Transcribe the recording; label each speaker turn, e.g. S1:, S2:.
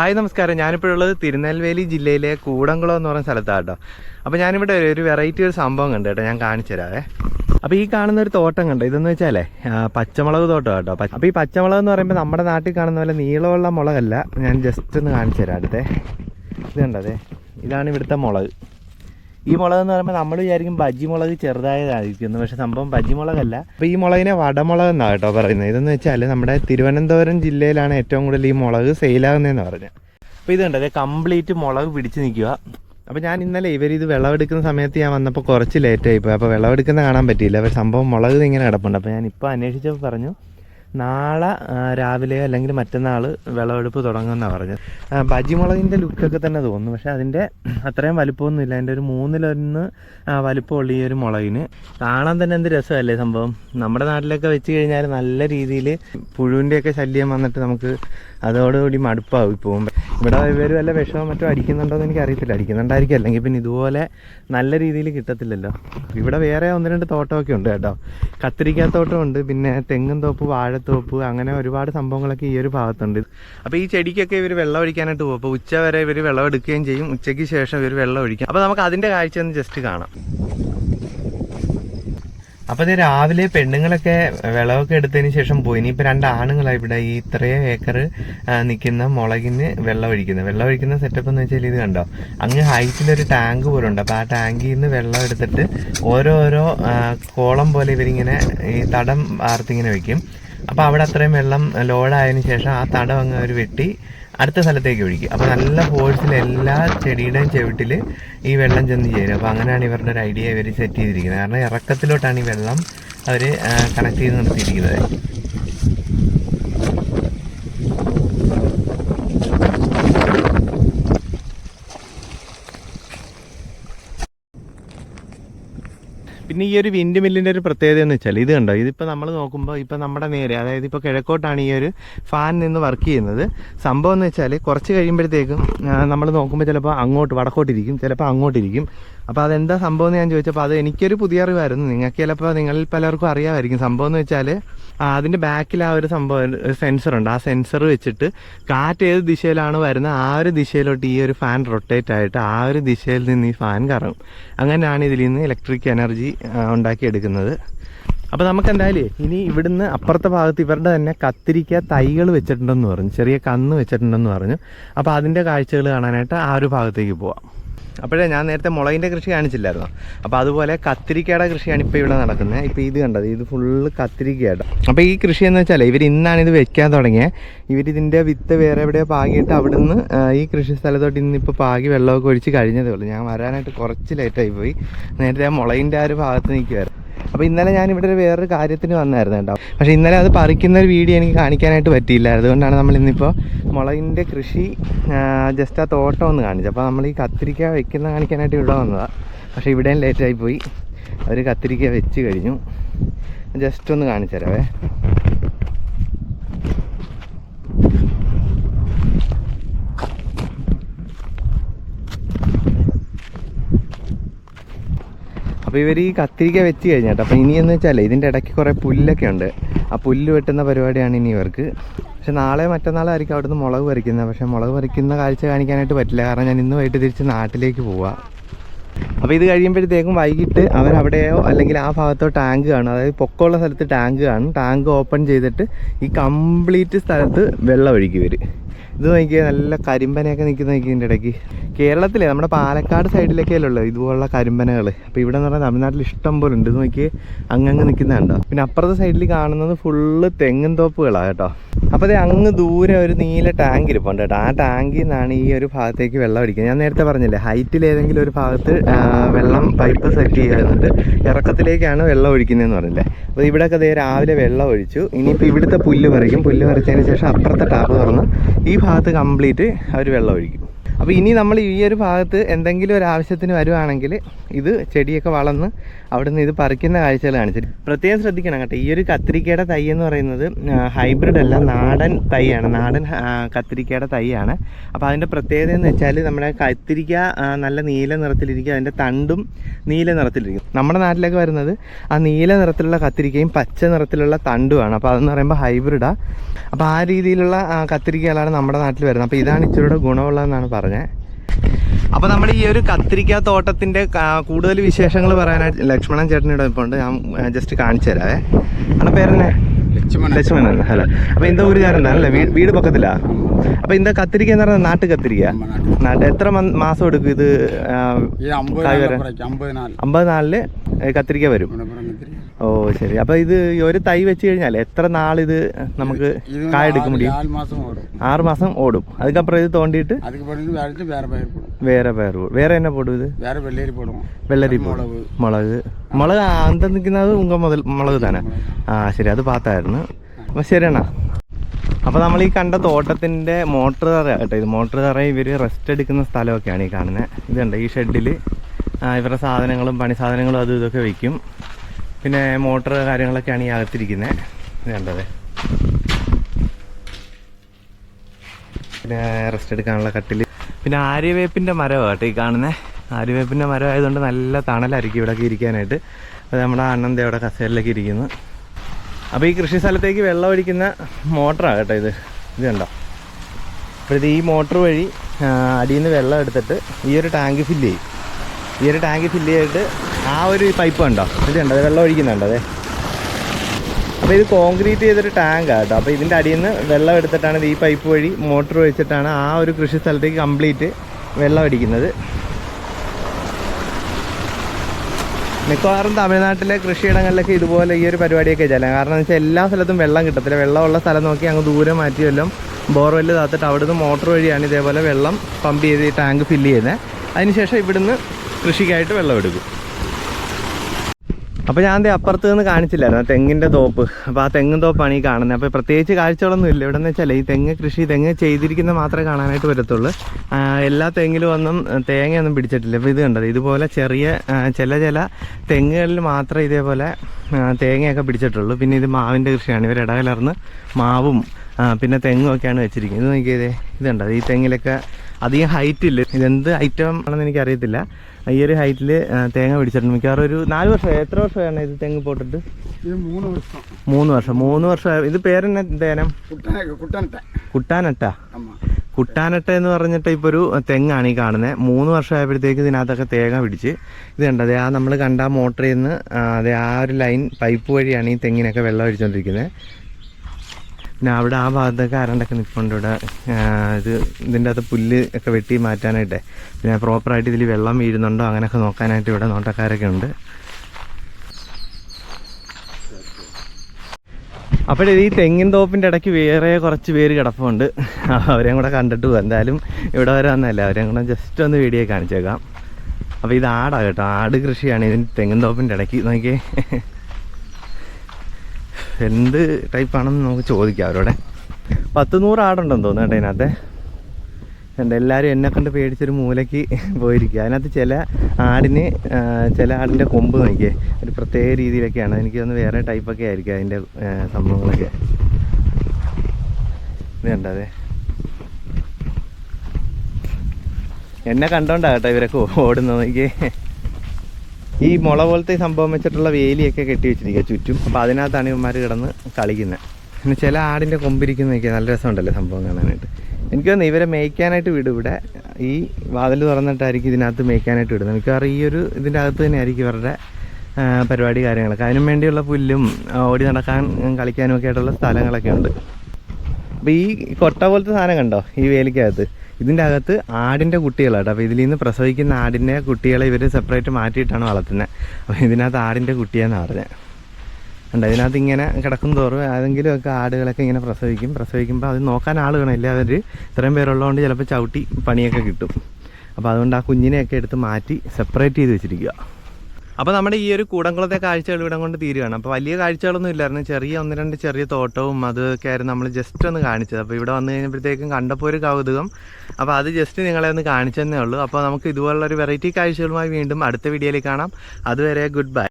S1: Hi നമസ്കാരം. ഞാനിപ്പോഴുള്ളത് തിരുനെൽവേലി ജില്ലയിലെ കൂടംകുളം എന്ന് പറയുന്ന സ്ഥലത്താണ് കേട്ടോ അപ്പോൾ ഞാനിവിടെ ഒരു വെറൈറ്റി ഒരു സംഭവം കണ്ടു കേട്ടോ ഞാൻ കാണിച്ചു തരാവേ. അപ്പോൾ ഈ കാണുന്ന ഒരു തോട്ടം കണ്ടോ ഇതെന്ന് വെച്ചാലേ പച്ചമുളക് തോട്ടം കേട്ടോ. അപ്പോൾ ഈ പച്ചമുളക് എന്ന് പറയുമ്പോൾ നമ്മുടെ നാട്ടിൽ കാണുന്ന പോലെ നീളമുള്ള മുളകല്ല. ഞാൻ ജസ്റ്റ് ഒന്ന് കാണിച്ചു തരാം അടുത്തേ. ഇത് കണ്ടോ ഇതാണ് ഇവിടുത്തെ മുളക്. ഈ മുളക് എന്ന് പറയുമ്പോൾ നമ്മൾ വിചാരിക്കും ബജ്ജി മുളക് ചെറുതായതായിരിക്കുന്നു പക്ഷെ സംഭവം ബജ്ജി മുളകല്ല. അപ്പോൾ ഈ മുളകിനെ വടമുളക് എന്നാണ് കേട്ടോ പറയുന്നത്. ഇതെന്ന് വെച്ചാൽ നമ്മുടെ തിരുവനന്തപുരം ജില്ലയിലാണ് ഏറ്റവും കൂടുതൽ ഈ മുളക് സെയിലാകുന്നതെന്ന് പറഞ്ഞത്. അപ്പോൾ ഇത് കണ്ടത് കംപ്ലീറ്റ് മുളക് പിടിച്ച് നിൽക്കുക. അപ്പോൾ ഞാൻ ഇന്നലെ ഇവർ ഇത് വിളവെടുക്കുന്ന സമയത്ത് ഞാൻ വന്നപ്പോൾ കുറച്ച് ലേറ്റായി പോയി. അപ്പോൾ വിളവെടുക്കുന്ന കാണാൻ പറ്റിയില്ല. അപ്പോൾ സംഭവം മുളക് ഇങ്ങനെ കിടപ്പുണ്ട്. അപ്പോൾ ഞാൻ ഇപ്പോൾ അന്വേഷിച്ചപ്പോൾ പറഞ്ഞു നാളെ രാവിലെ അല്ലെങ്കിൽ മറ്റന്നാൾ വിളവെടുപ്പ് തുടങ്ങുമെന്നാണ് പറഞ്ഞത്. ബജിമുളകിന്റെ ബജി ലുക്കൊക്കെ തന്നെ തോന്നുന്നു. പക്ഷേ അതിന്റെ അത്രയും വലിപ്പമൊന്നുമില്ല അതിന്റെ ഒരു മൂന്നിലൊന്ന് വലിപ്പമുള്ള ഈ ഒരു മുളകിന്. കാണാൻ തന്നെ എന്ത് രസമല്ലേ സംഭവം? നമ്മുടെ നാട്ടിലൊക്കെ വെച്ച് കഴിഞ്ഞാൽ നല്ല രീതിയിൽ പുഴുവിന്റെയൊക്കെ ശല്യം വന്നിട്ട് നമുക്ക് അതോടുകൂടി മടുപ്പാവും ഇപ്പോൾ ഇവിടെ ഇവർ വല്ല വിഷമോ മറ്റോ അടിക്കുന്നുണ്ടോ എന്ന് എനിക്ക് അറിയത്തില്ല. അടിക്കുന്നുണ്ടായിരിക്കും. അല്ലെങ്കിൽ പിന്നെ ഇതുപോലെ നല്ല രീതിയിൽ കിട്ടത്തില്ലല്ലോ. ഇവിടെ വേറെ ഒന്ന് രണ്ട് തോട്ടമൊക്കെ ഉണ്ട് കേട്ടോ. കത്തിരിക്കാത്തോട്ടമുണ്ട് പിന്നെ തെങ്ങും തോപ്പ് വാഴത്തോപ്പ് അങ്ങനെ ഒരുപാട് സംഭവങ്ങളൊക്കെ ഈ ഒരു ഭാഗത്തുണ്ട്. അപ്പോൾ ഈ ചെടിക്കൊക്കെ ഇവർ വെള്ളം ഒഴിക്കാനായിട്ട് പോകും അപ്പോൾ ഉച്ച വരെ ഇവർ വെള്ളം എടുക്കുകയും ചെയ്യും. ഉച്ചയ്ക്ക് ശേഷം ഇവർ വെള്ളം ഒഴിക്കും. അപ്പോൾ നമുക്ക് അതിന്റെ കാഴ്ച ഒന്ന് ജസ്റ്റ് കാണാം. അപ്പൊ ഇത് രാവിലെ പെണ്ണുങ്ങളൊക്കെ വിളവൊക്കെ എടുത്തതിന് ശേഷം പോയി. ഇനിയിപ്പോ രണ്ട് ആണുങ്ങളാണ് ഇവിടെ ഈ ഇത്രയും ഏക്കർ നിൽക്കുന്ന മുളകിന് വെള്ളം ഒഴിക്കുന്നത്. വെള്ളം ഒഴിക്കുന്ന സെറ്റപ്പ് എന്ന് വെച്ചാൽ ഇത് കണ്ടോ? അങ്ങ് ഹൈറ്റിലൊരു ടാങ്ക് പോലെ ഉണ്ട്. അപ്പൊ ആ ടാങ്കിൽ നിന്ന് വെള്ളം എടുത്തിട്ട് ഓരോരോ കോളം പോലെ ഇവരിങ്ങനെ ഈ തടം വാർത്തിങ്ങനെ വെക്കും. അപ്പൊ അവിടെ അത്രയും വെള്ളം ലോഡായതിന് ശേഷം ആ തടം അങ്ങ് അവർ വെട്ടി അടുത്ത സ്ഥലത്തേക്ക് ഒഴിക്കും. അപ്പോൾ നല്ല ഫോഴ്സിൽ എല്ലാ ചെടിയുടെയും ചവിട്ടിൽ ഈ വെള്ളം ചെന്ന് ചേരും. അപ്പോൾ അങ്ങനെയാണ് ഇവരുടെ ഒരു ഐഡിയ ഇവർ സെറ്റ് ചെയ്തിരിക്കുന്നത്. കാരണം ഇറക്കത്തിലോട്ടാണ് ഈ വെള്ളം അവർ കണക്ട് ചെയ്ത് നിർത്തിയിരിക്കുന്നത്. പിന്നെ ഈ ഒരു വിൻഡ് മില്ലിന്റെ ഒരു പ്രത്യേകത എന്ന് വെച്ചാൽ ഇത് കണ്ടോ? ഇതിപ്പോൾ നമ്മൾ നോക്കുമ്പോൾ ഇപ്പോൾ നമ്മുടെ നേരെ അതായത് ഇപ്പോൾ കിഴക്കോട്ടാണ് ഈ ഒരു ഫാൻ നിന്ന് വർക്ക് ചെയ്യുന്നത്. സംഭവം എന്ന് വെച്ചാൽ കുറച്ച് കഴിയുമ്പോഴത്തേക്കും നമ്മൾ നോക്കുമ്പോൾ ചിലപ്പോൾ അങ്ങോട്ട് വടക്കോട്ടിരിക്കും ചിലപ്പോൾ അങ്ങോട്ടിരിക്കും. അപ്പോൾ അതെന്താ സംഭവം എന്ന് ഞാൻ ചോദിച്ചപ്പോൾ അത് എനിക്കൊരു പുതിയ അറിവായിരുന്നു. നിങ്ങൾക്ക് ചിലപ്പോൾ നിങ്ങളിൽ പലർക്കും അറിയാമായിരിക്കും. സംഭവം എന്ന് വെച്ചാൽ അതിന്റെ ബാക്കിൽ ആ ഒരു സംഭവം ഉണ്ട്. ആ സെൻസർ വെച്ചിട്ട് കാറ്റ് ഏത് ദിശയിലാണ് വരുന്നത് ആ ഒരു ദിശയിലോട്ട് ഈ ഒരു ഫാൻ റൊട്ടേറ്റ് ആയിട്ട് ആ ഒരു ദിശയിൽ നിന്ന് ഈ ഫാൻ കറങ്ങും. അങ്ങനെയാണ് ഇതിൽ നിന്ന് ഇലക്ട്രിക് എനർജി ഉണ്ടാക്കിയെടുക്കുന്നത്. അപ്പോൾ നമുക്ക് എന്തായാലും ഇനി ഇവിടുന്ന് അപ്പുറത്തെ ഭാഗത്ത് ഇവരുടെ തന്നെ കത്തിരിക്ക തൈകൾ വെച്ചിട്ടുണ്ടെന്ന് പറഞ്ഞു. ചെറിയ കന്ന് വെച്ചിട്ടുണ്ടെന്ന് പറഞ്ഞു. അപ്പോൾ അതിന്റെ കാഴ്ചകൾ കാണാനായിട്ട് ആ ഒരു ഭാഗത്തേക്ക് പോവാം. അപ്പോഴേ ഞാൻ നേരത്തെ മുളകിന്റെ കൃഷി കാണിച്ചില്ലായിരുന്നു? അപ്പോൾ അതുപോലെ കത്തിരിക്കയുടെ കൃഷിയാണ് ഇപ്പോൾ ഇവിടെ നടക്കുന്നത് ഇപ്പോൾ ഇത് കണ്ടത് ഇത് ഫുള്ള് കത്തിരിക്കയാട്ടോ. അപ്പോൾ ഈ കൃഷി എന്ന് വെച്ചാൽ ഇവർ ഇന്നാണ് ഇത് വെക്കാൻ തുടങ്ങിയത് ഇവരിതിന്റെ വിത്ത് വേറെ എവിടെയോ പാകിയിട്ട് അവിടുന്ന് ഈ കൃഷി സ്ഥലത്തോട്ട് ഇന്നിപ്പോൾ പാകി വെള്ളമൊക്കെ ഒഴിച്ച് കഴിഞ്ഞതേ ഉള്ളൂ. ഞാൻ വരാനായിട്ട് കുറച്ച് ലേറ്റായി പോയി. നേരത്തെ ആ മുളകിന്റെ ആ ഒരു ഭാഗത്ത് നിൽക്കുമായിരുന്നു അപ്പോൾ ഇന്നലെ ഞാൻ ഇവിടെ ഒരു വേറൊരു കാര്യത്തിന് വന്നായിരുന്നു കേട്ടോ. പക്ഷേ ഇന്നലെ അത് പറിക്കുന്ന ഒരു വീഡിയോ എനിക്ക് കാണിക്കാനായിട്ട് പറ്റിയില്ല അതുകൊണ്ടാണ് നമ്മൾ ഇന്നിപ്പോൾ മുളകിന്റെ കൃഷി ജസ്റ്റ് ആ തോട്ടം ഒന്ന് കാണിച്ചു അപ്പോൾ നമ്മൾ ഈ കത്തിരിക്ക വെക്കുന്ന കാണിക്കാനായിട്ട് ഇവിടെ വന്നതാണ് പക്ഷേ ഇവിടെയും ലേറ്റായി പോയി. അവർ കത്തിരിക്ക വെച്ച് കഴിഞ്ഞു. ജസ്റ്റ് ഒന്ന് കാണിച്ചു തരാവേ. അപ്പോൾ ഇവർ ഈ കത്തിരിക്ക വെച്ച് കഴിഞ്ഞാട്ടോ. അപ്പോൾ ഇനിയെന്ന് വെച്ചാൽ ഇതിന്റെ ഇടയ്ക്ക് കുറേ പുല്ലൊക്കെ ഉണ്ട്. ആ പുല്ല് വെട്ടുന്ന പരിപാടിയാണ് ഇനി ഇവർക്ക്. പക്ഷെ നാളെ മറ്റന്നാളായിരിക്കും അവിടുന്ന് മുളക് പറിക്കുന്നത്. പക്ഷേ മുളക് പറിക്കുന്ന കാഴ്ച കാണിക്കാനായിട്ട് പറ്റില്ല. കാരണം ഞാൻ ഇന്ന് വൈകിട്ട് തിരിച്ച് നാട്ടിലേക്ക് പോവാം. അപ്പോൾ ഇത് കഴിയുമ്പോഴത്തേക്കും വൈകിട്ട് അവരവിടെയോ അല്ലെങ്കിൽ ആ ഭാഗത്തോ ടാങ്ക് കാണും. അതായത് പൊക്കമുള്ള സ്ഥലത്ത് ടാങ്ക് കാണും. ടാങ്ക് ഓപ്പൺ ചെയ്തിട്ട് ഈ കംപ്ലീറ്റ് സ്ഥലത്ത് വെള്ളം ഒഴുകി വരും ഇത് നോക്കിയാൽ നല്ല കരിമ്പനയൊക്കെ നിൽക്കുന്ന നോക്കി ഇതിന്റെ ഇടയ്ക്ക്. കേരളത്തിലെ നമ്മുടെ പാലക്കാട് സൈഡിലൊക്കെ ഉള്ളത് ഇതുപോലുള്ള കരിമ്പനകൾ? അപ്പോൾ ഇവിടെ എന്ന് പറഞ്ഞാൽ തമിഴ്നാട്ടിൽ ഇഷ്ടം പോലെ ഉണ്ട്. ഇത് നോക്കി അങ്ങങ്ങ് നിൽക്കുന്നുണ്ടോ പിന്നെ അപ്പുറത്തെ സൈഡിൽ കാണുന്നത് ഫുള്ള് തെങ്ങും തോപ്പുകളാണ് കേട്ടോ. അപ്പോൾ അത് അങ്ങ് ദൂരെ ഒരു നീല ടാങ്ക് ഇരിപ്പുണ്ട് കേട്ടോ. ആ ടാങ്കിൽ നിന്നാണ് ഈ ഒരു ഭാഗത്തേക്ക് വെള്ളം അടിക്കുന്നത് ഞാൻ നേരത്തെ പറഞ്ഞില്ലേ ഹൈറ്റിൽ ഏതെങ്കിലും ഒരു ഭാഗത്ത് വെള്ളം പൈപ്പ് സെറ്റ് ചെയ്യുക എന്നിട്ട് ഇറക്കത്തിലേക്കാണ് വെള്ളം ഒഴിക്കുന്നതെന്ന് പറഞ്ഞില്ലേ? അപ്പോൾ ഇവിടെയൊക്കെ ദേ രാവിലെ വെള്ളം ഒഴിച്ചു. ഇനിയിപ്പോൾ ഇവിടുത്തെ പുല്ല് പറിക്കും. പുല്ല് പറിച്ചതിന് ശേഷം അപ്പുറത്തെ ടാപ്പ് തുറന്ന് ഈ ഭാഗത്ത് കംപ്ലീറ്റ് അവർ വെള്ളം ഒഴിക്കും. അപ്പോൾ ഇനി നമ്മൾ ഈ ഒരു ഭാഗത്ത് എന്തെങ്കിലും ഒരു ആവശ്യത്തിന് വരുവാണെങ്കിൽ ഇത് ചെടിയൊക്കെ വളർന്ന് അവിടുന്ന് ഇത് പറിക്കുന്ന കാഴ്ചകൾ കാണിച്ചിട്ട് പ്രത്യേകം ശ്രദ്ധിക്കണം കേട്ടോ. ഈ ഒരു കത്തിരിക്കയുടെ തൈ എന്ന് പറയുന്നത് ഹൈബ്രിഡ് അല്ല നാടൻ തൈയാണ്. നാടൻ കത്തിരിക്കയുടെ തൈയാണ്. അപ്പോൾ അതിന്റെ പ്രത്യേകത എന്ന് വെച്ചാൽ നമ്മുടെ കത്തിരിക്ക നല്ല നീല നിറത്തിലിരിക്കും. അതിന്റെ തണ്ടും നീല നിറത്തിലിരിക്കും. നമ്മുടെ നാട്ടിലൊക്കെ വരുന്നത് ആ നീല നിറത്തിലുള്ള കത്തിരിക്കയും പച്ച നിറത്തിലുള്ള തണ്ടുമാണ്. അപ്പോൾ അതെന്ന് പറയുമ്പോൾ ഹൈബ്രിഡാണ് അപ്പോൾ ആ രീതിയിലുള്ള കത്തിരിക്കകളാണ് നമ്മുടെ നാട്ടിൽ വരുന്നത്. അപ്പോൾ ഇതാണ് ഇച്ചിരി കൂടെ ഗുണമുള്ളതെന്നാണ് പറഞ്ഞേ അപ്പോൾ നമ്മൾ ഈ ഒരു കത്തിരിക്ക തോട്ടത്തിന്റെ കൂടുതൽ വിശേഷങ്ങൾ പറയാനായിട്ട് ലക്ഷ്മണൻ ചേട്ടനോട് ഇപ്പൊ ഉണ്ട് ഞാൻ ജസ്റ്റ് കാണിച്ചു തരാം ആണ് പേരെന്നെ
S2: ലക്ഷ്മണൻ.
S1: അല്ല അപ്പോൾ ഇന്ത ഊരുകാരനാണല്ലേ വീട് പക്കത്തില്ല അപ്പോൾ ഇന്ത കത്തിരിക്ക എന്ന് പറഞ്ഞാൽ നാട്ടു കത്തിരിക്ക? നാട്ടിൽ. എത്ര മാസം എടുക്കും ഇത് അമ്പത് നാലിൽ കത്തിരിക്ക വരും. ഓ ശരി. അപ്പൊ ഇത് ഒരു തൈ വെച്ച് കഴിഞ്ഞാൽ എത്ര
S2: നാൾ
S1: ഇത്
S2: നമുക്ക് കായെടുക്ക മുടിയും?
S1: ആറ് മാസം ഓടും. அதுக்கப்புறம்
S2: ഇത് തോണ്ടിട്ട്
S1: വേറെ പയർ വേറെ എന്നാ പോടും ഇത്? വെള്ളരി പോടും.
S2: മുളക്.
S1: മുളക്. അന്ത നിൽക്കുന്നത് ഉങ്ക മുതൽ മുളക് തന്നെ. ആ ശരി. അത് പാത്തായിരുന്നു. അപ്പൊ ശരിയാണ അപ്പൊ നമ്മൾ ഈ കണ്ട തോട്ടത്തിന്റെ മോട്ടർ തറ കേട്ടോ ഇത്. മോട്ടർ തറ ഇവർ റെസ്റ്റ് എടുക്കുന്ന സ്ഥലമൊക്കെയാണ് ഈ കാണുന്നത് ഇതുണ്ട് ഈ ഷെഡിൽ ഇവരുടെ സാധനങ്ങളും പണി സാധനങ്ങളും അതും ഇതൊക്കെ വെക്കും. പിന്നെ മോട്ടർ കാര്യങ്ങളൊക്കെയാണ് ഈ അകത്തിരിക്കുന്നത് വേണ്ടത് പിന്നെ റെസ്റ്റ് എടുക്കാനുള്ള കട്ടിൽ പിന്നെ ആര്യവേപ്പിന്റെ മരമാണ് കേട്ടോ ഈ കാണുന്നത് ആര്യവേപ്പിന്റെ മരം ആയതുകൊണ്ട് നല്ല തണലായിരിക്കും ഇവിടെയൊക്കെ ഇരിക്കാനായിട്ട്. അത് നമ്മുടെ അണ്ണന്റെ അവിടെ കസേരയിലൊക്കെ ഇരിക്കുന്നു. അപ്പോൾ ഈ കൃഷി സ്ഥലത്തേക്ക് വെള്ളം ഒഴിക്കുന്ന മോട്ടറാണ് കേട്ടോ ഇത്. ഇത് കണ്ടോ? അപ്പോൾ ഇത് ഈ മോട്ടർ വഴി അടിയിൽ നിന്ന് വെള്ളം എടുത്തിട്ട് ഈ ഒരു ടാങ്ക് ഫില്ല് ചെയ്യും. ഈ ഒരു ടാങ്ക് ഫില്ല് ചെയ്തിട്ട് ആ ഒരു പൈപ്പ് ഉണ്ടോ ഇത് കണ്ടോ? അത് വെള്ളം ഒഴിക്കുന്നുണ്ട്? അതെ. അപ്പോൾ ഇത് കോൺക്രീറ്റ് ചെയ്തൊരു ടാങ്കാണ് കേട്ടോ. അപ്പോൾ ഇതിന്റെ അടിയിൽ നിന്ന് വെള്ളം എടുത്തിട്ടാണ് ഈ പൈപ്പ് വഴി മോട്ടർ വെച്ചിട്ടാണ് ആ ഒരു കൃഷി സ്ഥലത്തേക്ക് കംപ്ലീറ്റ് വെള്ളം അടിക്കുന്നത്. മിക്കവാറും തമിഴ്നാട്ടിലെ കൃഷിയിടങ്ങളിലൊക്കെ ഇതുപോലെ ഈ ഒരു പരിപാടിയൊക്കെ ചെയ്യാം. കാരണം എന്ന് വെച്ചാൽ എല്ലാ സ്ഥലത്തും വെള്ളം കിട്ടത്തില്ല. വെള്ളമുള്ള സ്ഥലം നോക്കി അങ്ങ് ദൂരെ മാറ്റി വല്ലതും ബോർവെല്ല് താത്തിട്ട് അവിടുന്ന് മോട്ടർ വഴിയാണ് ഇതേപോലെ വെള്ളം പമ്പ് ചെയ്ത് ടാങ്ക് ഫില്ല് ചെയ്യുന്നത് അതിനുശേഷം ഇവിടുന്ന് കൃഷിക്കായിട്ട് വെള്ളം എടുക്കും. അപ്പോൾ ഞാൻ ദേ അപ്പുറത്ത് നിന്ന് കാണിച്ചില്ലായിരുന്നു. ആ തെങ്ങിന്റെ തോപ്പ്. അപ്പോൾ ആ തെങ്ങും തോപ്പാണ് ഈ കാണുന്നത് അപ്പോൾ പ്രത്യേകിച്ച് കാഴ്ചകളൊന്നും ഇല്ല. ഇവിടെ വെച്ചാൽ ഈ തെങ്ങ് കൃഷി തെങ്ങ് ചെയ്തിരിക്കുന്ന മാത്രമേ കാണാനായിട്ട് വരത്തുള്ളൂ എല്ലാ തെങ്ങിലും ഒന്നും തേങ്ങയൊന്നും പിടിച്ചിട്ടില്ല. അപ്പോൾ ഇത് കണ്ടത് ഇതുപോലെ ചെറിയ ചില ചില തെങ്ങുകളിൽ മാത്രമേ ഇതേപോലെ തേങ്ങയൊക്കെ പിടിച്ചിട്ടുള്ളൂ. പിന്നെ ഇത് മാവിന്റെ കൃഷിയാണ്. ഇവർ ഇടകലർന്ന് മാവും പിന്നെ തെങ്ങും ഒക്കെയാണ് വെച്ചിരിക്കുന്നത്. ഇത് നോക്കിയതേ ഇതുണ്ടത് ഈ തെങ്ങിലൊക്കെ അധികം ഹൈറ്റ് ഇല്ല. ഇതെന്ത് ഐറ്റം ആണെന്ന് എനിക്കറിയത്തില്ല. ഈ ഒരു ഹൈറ്റിൽ തേങ്ങ പിടിച്ചിട്ടുണ്ട്. മിക്കവാറും ഒരു നാല് വർഷം എത്ര വർഷമാണ് ഇത് തെങ്ങ് പോട്ടിട്ട് മൂന്ന് വർഷം. മൂന്ന് വർഷം. മൂന്ന് ഇത് പേരെന്നെ തേനം കുട്ടാനട്ട. കുട്ടാനട്ട. എന്ന് പറഞ്ഞിട്ട് ഇപ്പൊ ഒരു തെങ്ങാണ് ഈ കാണുന്നത് മൂന്ന് വർഷമായപ്പോഴത്തേക്ക് ഇതിനകത്തൊക്കെ തേങ്ങ പിടിച്ച്. ഇത് കണ്ട? അതെ ആ നമ്മൾ കണ്ട മോട്ടറിൽ നിന്ന് അതെ ആ ഒരു ലൈൻ പൈപ്പ് വഴിയാണ് ഈ തെങ്ങിനൊക്കെ വെള്ളം ഒഴിച്ചുകൊണ്ടിരിക്കുന്നത് പിന്നെ അവിടെ ആ ഭാഗത്തൊക്കെ ആരണ്ടൊക്കെ നിൽപ്പുണ്ട് ഇവിടെ. ഇത് ഇതിന്റെ അകത്ത് പുല്ല് ഒക്കെ വെട്ടി മാറ്റാനായിട്ടേ. പിന്നെ പ്രോപ്പറായിട്ട് ഇതിൽ വെള്ളം വീഴുന്നുണ്ടോ അങ്ങനെയൊക്കെ നോക്കാനായിട്ട് ഇവിടെ നോട്ടക്കാരൊക്കെ ഉണ്ട്. അപ്പോഴേ ഈ തെങ്ങിൻ തോപ്പിന്റെ ഇടയ്ക്ക് വേറെ കുറച്ച് പേര് കിടപ്പുണ്ട്. അവരെയും കൂടെ കണ്ടിട്ട് പോകാം എന്തായാലും ഇവിടെ വരെ വന്നതല്ലേ അവരെയും കൂടെ ജസ്റ്റ് ഒന്ന് വീഡിയോ കാണിച്ചേക്കാം. അപ്പോൾ ഇത് ആടാണ് കേട്ടോ. ആട് കൃഷിയാണ് ഇതിന്റെ തെങ്ങിൻ തോപ്പിന്റെ ഇടയ്ക്ക്. നോക്കിയേ. എന്ത് ടൈപ്പാണെന്ന് നമുക്ക് ചോദിക്കാം അവരോടെ. പത്ത് നൂറ് ആടുണ്ടെന്ന് തോന്നുന്നു കേട്ടോ ഇതിനകത്തെ. ഉണ്ട് എല്ലാവരും എന്നെ കണ്ട് പേടിച്ചൊരു മൂലയ്ക്ക് പോയിരിക്കുക. അതിനകത്ത് ചില ആടിന് ചില ആടിന്റെ കൊമ്പ് നോക്കിയേ. ഒരു പ്രത്യേക രീതിയിലൊക്കെയാണ്. എനിക്ക് തോന്നുന്നു വേറെ ടൈപ്പൊക്കെ ആയിരിക്കും അതിന്റെ സംഭവങ്ങളൊക്കെ. ഇതുണ്ട് അതെ? എന്നെ കണ്ടോണ്ടാകട്ടെ ഇവരൊക്കെ ഓടുന്നത്. നോക്കിയേ ഈ മുള പോലത്തെ സംഭവം വെച്ചിട്ടുള്ള വേലിയൊക്കെ കെട്ടി വെച്ചിരിക്കുക ചുറ്റും. അപ്പോൾ അതിനകത്താണ് ഇവന്മാർ കിടന്ന് കളിക്കുന്നത് പിന്നെ ചില ആടിന്റെ കൊമ്പിരിക്കുന്ന നോക്കിയാൽ നല്ല രസമുണ്ടല്ലോ സംഭവം കാണാനായിട്ട്. എനിക്ക് ഇവരെ മേയ്ക്കാനായിട്ട് വിടും ഇവിടെ. ഈ വാതിൽ തുറന്നിട്ടായിരിക്കും ഇതിനകത്ത് മേയ്ക്കാനായിട്ട് വിടുന്നത്. മിക്കവാറും ഈ ഒരു ഇതിന്റെ അകത്ത് തന്നെ ആയിരിക്കും ഇവരുടെ പരിപാടി കാര്യങ്ങളൊക്കെ. അതിനും വേണ്ടിയുള്ള പുല്ലും ഓടി നടക്കാൻ കളിക്കാനും ഒക്കെ ആയിട്ടുള്ള സ്ഥലങ്ങളൊക്കെ ഉണ്ട്. അപ്പോൾ ഈ കൊട്ട പോലത്തെ സാധനം കണ്ടോ? ഈ വേലിക്കകത്ത്. ഇതിന്റെ അകത്ത് ആടിന്റെ കുട്ടികളാട്ടോ അപ്പോൾ ഇതിൽ നിന്ന് പ്രസവിക്കുന്ന ആടിന്റെ കുട്ടികളെ ഇവർ സെപ്പറേറ്റ് മാറ്റിയിട്ടാണ് വളർത്തുന്നത് അപ്പോൾ ഇതിനകത്ത് ആടിന്റെ കുട്ടിയെന്നാണ് പറഞ്ഞത് ഉണ്ട് അതിനകത്ത് ഇങ്ങനെ കിടക്കും തോറും ഏതെങ്കിലും ഒക്കെ ആടുകളൊക്കെ ഇങ്ങനെ പ്രസവിക്കും. പ്രസവിക്കുമ്പോൾ അത് നോക്കാൻ ആൾ വേണമില്ല അവർ ഇത്രയും പേരുള്ളതുകൊണ്ട് ചിലപ്പോൾ ചവിട്ടി പണിയൊക്കെ കിട്ടും. അപ്പോൾ അതുകൊണ്ട് ആ കുഞ്ഞിനെയൊക്കെ എടുത്ത് മാറ്റി സെപ്പറേറ്റ് ചെയ്ത് വെച്ചിരിക്കുക അപ്പോൾ നമ്മുടെ ഈ ഒരു കൂടംകുളത്തെ കാഴ്ചകൾ ഇവിടെ കൊണ്ട് തീരുകയാണ് അപ്പോൾ വലിയ കാഴ്ചകളൊന്നും ഇല്ലായിരുന്നു. ചെറിയ ഒന്ന് രണ്ട് ചെറിയ തോട്ടവും അതൊക്കെ ആയിരുന്നു നമ്മൾ ജസ്റ്റ് ഒന്ന് കാണിച്ചത്. അപ്പോൾ ഇവിടെ വന്നു കഴിഞ്ഞപ്പോഴത്തേക്കും കണ്ടപ്പോൾ ഒരു കൗതുകം. അപ്പോൾ അത് ജസ്റ്റ് നിങ്ങളെ ഒന്ന് കാണിച്ചെന്നേ ഉള്ളൂ. അപ്പോൾ നമുക്ക് ഇതുപോലുള്ള ഒരു വെറൈറ്റി കാഴ്ചകളുമായി വീണ്ടും അടുത്ത വീഡിയോയിൽ കാണാം. അതുവരെ ഗുഡ് ബൈ